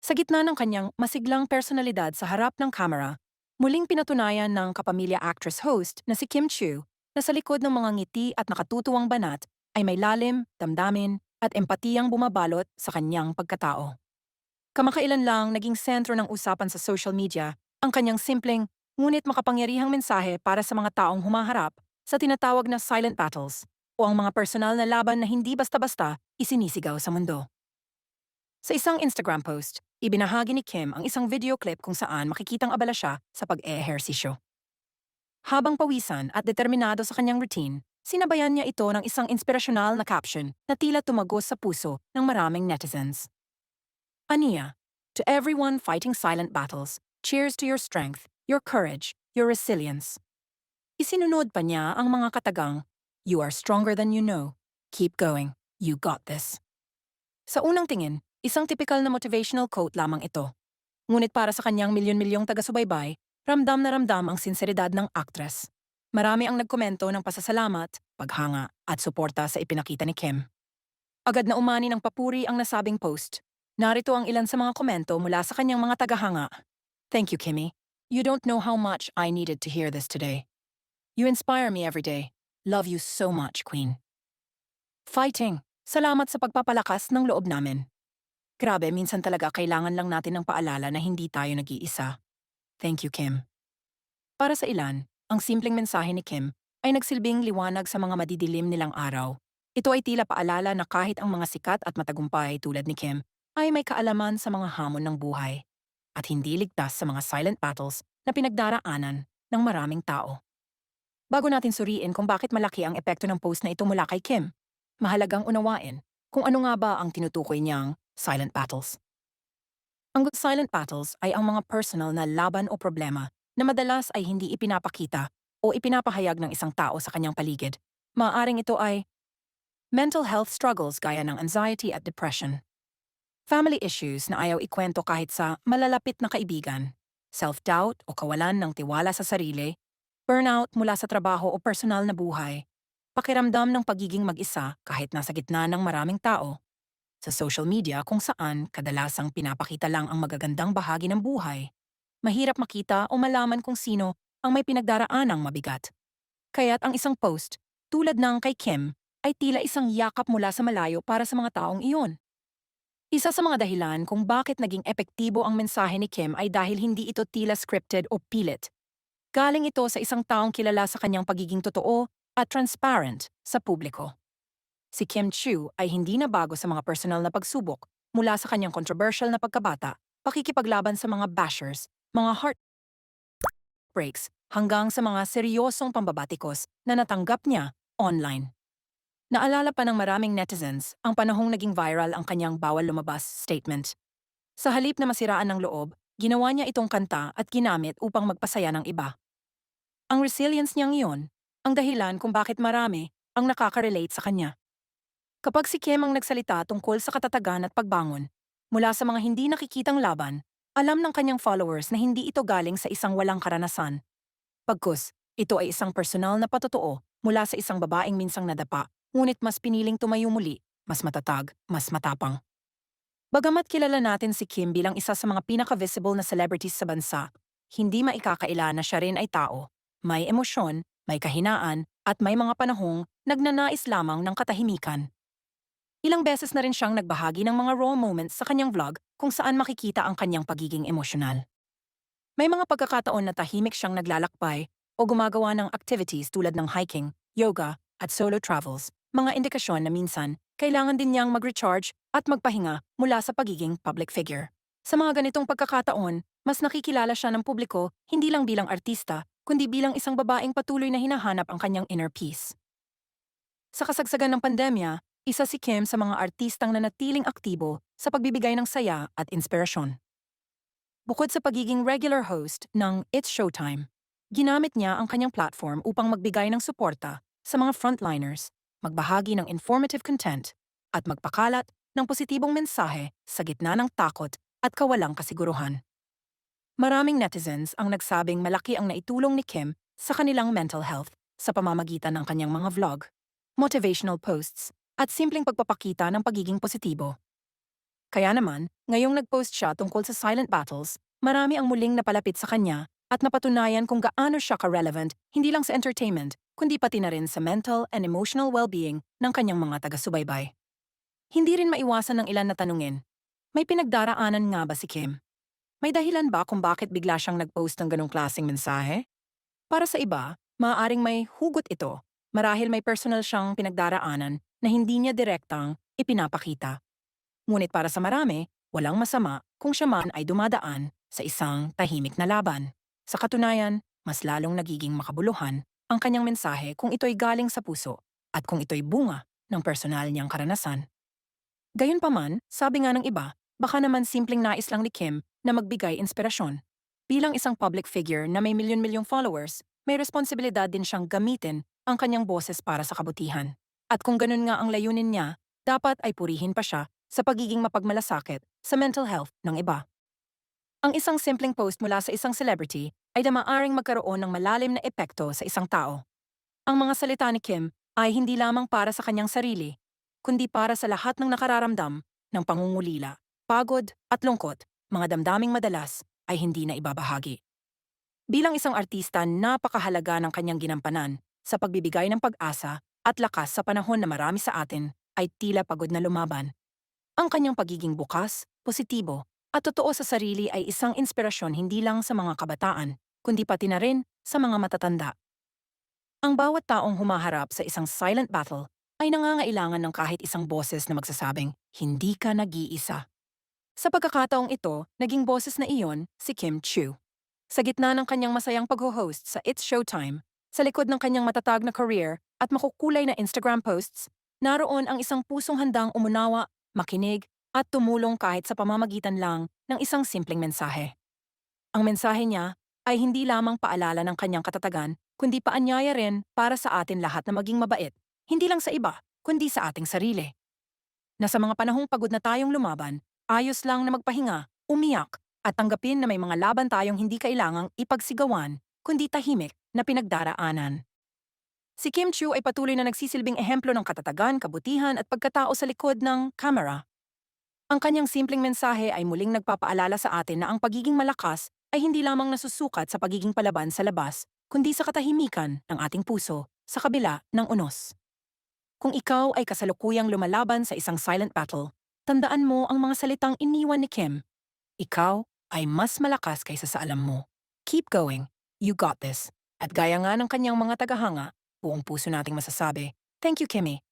Sa gitna ng kanyang masiglang personalidad sa harap ng kamera, muling pinatunayan ng kapamilya actress host na si Kim Chiu na sa likod ng mga ngiti at nakatutuwang banat ay may lalim, damdamin at empatiyang bumabalot sa kanyang pagkatao. Kamakailan lang naging sentro ng usapan sa social media ang kanyang simpleng ngunit makapangyarihang mensahe para sa mga taong humaharap sa tinatawag na silent battles o ang mga personal na laban na hindi basta-basta isinisigaw sa mundo. Sa isang Instagram post, ibinahagi ni Kim ang isang video clip kung saan makikitang abala siya sa pag-ehersisyo. Habang pawisan at determinado sa kanyang routine, sinabayan niya ito ng isang inspirasyonal na caption na tila tumagos sa puso ng maraming netizens. Aniya, to everyone fighting silent battles, cheers to your strength, your courage, your resilience. Isinunod pa niya ang mga katagang, You are stronger than you know. Keep going. You got this. Sa unang tingin, isang typical na motivational quote lamang ito. Ngunit para sa kanyang milyon-milyong taga-subaybay, ramdam na ramdam ang sinseridad ng aktres. Marami ang nagkomento ng pasasalamat, paghanga, at suporta sa ipinakita ni Kim. Agad na umani ng papuri ang nasabing post. Narito ang ilan sa mga komento mula sa kanyang mga tagahanga. Thank you, Kimmy. You don't know how much I needed to hear this today. You inspire me every day. Love you so much, Queen. Fighting. Salamat sa pagpapalakas ng loob namin. Grabe, minsan talaga kailangan lang natin ng paalala na hindi tayo nag-iisa. Thank you, Kim. Para sa ilan, ang simpleng mensahe ni Kim ay nagsilbing liwanag sa mga madidilim nilang araw. Ito ay tila paalala na kahit ang mga sikat at matagumpay tulad ni Kim ay may kaalaman sa mga hamon ng buhay at hindi ligtas sa mga silent battles na pinagdaraanan ng maraming tao. Bago natin suriin kung bakit malaki ang epekto ng post na ito mula kay Kim, mahalagang unawain kung ano nga ba ang tinutukoy niyang silent battles. Ang silent battles ay ang mga personal na laban o problema na madalas ay hindi ipinapakita o ipinapahayag ng isang tao sa kanyang paligid. Maaaring ito ay mental health struggles gaya ng anxiety at depression, family issues na ayaw ikwento kahit sa malalapit na kaibigan, self-doubt o kawalan ng tiwala sa sarili, burnout mula sa trabaho o personal na buhay, pakiramdam ng pagiging mag-isa kahit nasa gitna ng maraming tao, sa social media kung saan kadalasang pinapakita lang ang magagandang bahagi ng buhay, mahirap makita o malaman kung sino ang may pinagdaraanang mabigat. Kaya't ang isang post, tulad ng kay Kim, ay tila isang yakap mula sa malayo para sa mga taong iyon. Isa sa mga dahilan kung bakit naging epektibo ang mensahe ni Kim ay dahil hindi ito tila scripted o pilit. Galing ito sa isang taong kilala sa kanyang pagiging totoo at transparent sa publiko. Si Kim Chiu ay hindi na bago sa mga personal na pagsubok mula sa kanyang controversial na pagkabata, pakikipaglaban sa mga bashers, mga heart breaks, hanggang sa mga seryosong pambabatikos na natanggap niya online. Naalala pa ng maraming netizens ang panahong naging viral ang kanyang bawal lumabas statement. Sa halip na masiraan ng loob, ginawa niya itong kanta at ginamit upang magpasaya ng iba. Ang resilience niyang iyon, ang dahilan kung bakit marami ang nakaka-relate sa kanya. Kapag si Kim ang nagsalita tungkol sa katatagan at pagbangon, mula sa mga hindi nakikitang laban, alam ng kanyang followers na hindi ito galing sa isang walang karanasan. Pagkus, ito ay isang personal na patotoo mula sa isang babaeng minsang nadapa, ngunit mas piniling tumayo muli, mas matatag, mas matapang. Bagamat kilala natin si Kim bilang isa sa mga pinaka-visible na celebrities sa bansa, hindi maikakaila na siya rin ay tao. May emosyon, may kahinaan, at may mga panahong nagnanais lamang ng katahimikan. Ilang beses na rin siyang nagbahagi ng mga raw moments sa kanyang vlog kung saan makikita ang kanyang pagiging emosyonal. May mga pagkakataon na tahimik siyang naglalakbay o gumagawa ng activities tulad ng hiking, yoga, at solo travels, mga indikasyon na minsan kailangan din niyang mag-recharge at magpahinga mula sa pagiging public figure. Sa mga ganitong pagkakataon, mas nakikilala siya ng publiko hindi lang bilang artista, kundi bilang isang babaeng patuloy na hinahanap ang kanyang inner peace. Sa kasagsagan ng pandemya, isa si Kim sa mga artistang nanatiling aktibo sa pagbibigay ng saya at inspirasyon. Bukod sa pagiging regular host ng It's Showtime, ginamit niya ang kanyang platform upang magbigay ng suporta sa mga frontliners, magbahagi ng informative content, at magpakalat ng positibong mensahe sa gitna ng takot at kawalang kasiguruhan. Maraming netizens ang nagsabing malaki ang naitulong ni Kim sa kanilang mental health sa pamamagitan ng kanyang mga vlog, motivational posts, at simpleng pagpapakita ng pagiging positibo. Kaya naman, ngayong nag-post siya tungkol sa silent battles, marami ang muling napalapit sa kanya at napatunayan kung gaano siya ka-relevant hindi lang sa entertainment, kundi pati na rin sa mental and emotional well-being ng kanyang mga taga-subaybay. Hindi rin maiwasan ng ilan na tanungin, may pinagdaraanan nga ba si Kim? May dahilan ba kung bakit bigla siyang nag-post ng ganong klaseng mensahe? Para sa iba, maaaring may hugot ito. Marahil may personal siyang pinagdaraanan na hindi niya direktang ipinapakita. Ngunit para sa marami, walang masama kung siya man ay dumadaan sa isang tahimik na laban. Sa katunayan, mas lalong nagiging makabuluhan ang kanyang mensahe kung ito'y galing sa puso at kung ito'y bunga ng personal niyang karanasan. Gayunpaman, sabi nga ng iba, baka naman simpleng nais lang ni Kim na magbigay inspirasyon. Bilang isang public figure na may milyon-milyong followers, may responsibilidad din siyang gamitin ang kanyang boses para sa kabutihan. At kung ganun nga ang layunin niya, dapat ay purihin pa siya sa pagiging mapagmalasakit sa mental health ng iba. Ang isang simpleng post mula sa isang celebrity ay damaaring magkaroon ng malalim na epekto sa isang tao. Ang mga salita ni Kim ay hindi lamang para sa kanyang sarili, kundi para sa lahat ng nakararamdam ng pangungulila, pagod at lungkot, mga damdaming madalas ay hindi na ibabahagi. Bilang isang artista, napakahalaga ng kanyang ginampanan sa pagbibigay ng pag-asa at lakas sa panahon na marami sa atin ay tila pagod na lumaban. Ang kanyang pagiging bukas, positibo, at totoo sa sarili ay isang inspirasyon hindi lang sa mga kabataan, kundi pati na rin sa mga matatanda. Ang bawat taong humaharap sa isang silent battle ay nangangailangan ng kahit isang boses na magsasabing, hindi ka nag-iisa. Sa pagkakataong ito, naging boses na iyon si Kim Chu. Sa gitna ng kanyang masayang pag-host sa It's Showtime, sa likod ng kanyang matatag na career at makukulay na Instagram posts, naroon ang isang pusong handang umunawa, makinig, at tumulong kahit sa pamamagitan lang ng isang simpleng mensahe. Ang mensahe niya ay hindi lamang paalala ng kanyang katatagan, kundi paanyaya rin para sa atin lahat na maging mabait, hindi lang sa iba, kundi sa ating sarili. Na sa mga panahong pagod na tayong lumaban, ayos lang na magpahinga, umiyak, at tanggapin na may mga laban tayong hindi kailangang ipagsigawan, kundi tahimik na pinagdaraanan. Si Kim Chu ay patuloy na nagsisilbing ehemplo ng katatagan, kabutihan at pagkatao sa likod ng camera. Ang kanyang simpleng mensahe ay muling nagpapaalala sa atin na ang pagiging malakas ay hindi lamang nasusukat sa pagiging palaban sa labas, kundi sa katahimikan ng ating puso sa kabila ng unos. Kung ikaw ay kasalukuyang lumalaban sa isang silent battle, tandaan mo ang mga salitang iniwan ni Kim. Ikaw ay mas malakas kaysa sa alam mo. Keep going. You got this. At gaya nga ng kanyang mga tagahanga, buong puso nating masasabi, Thank you, Kimmy.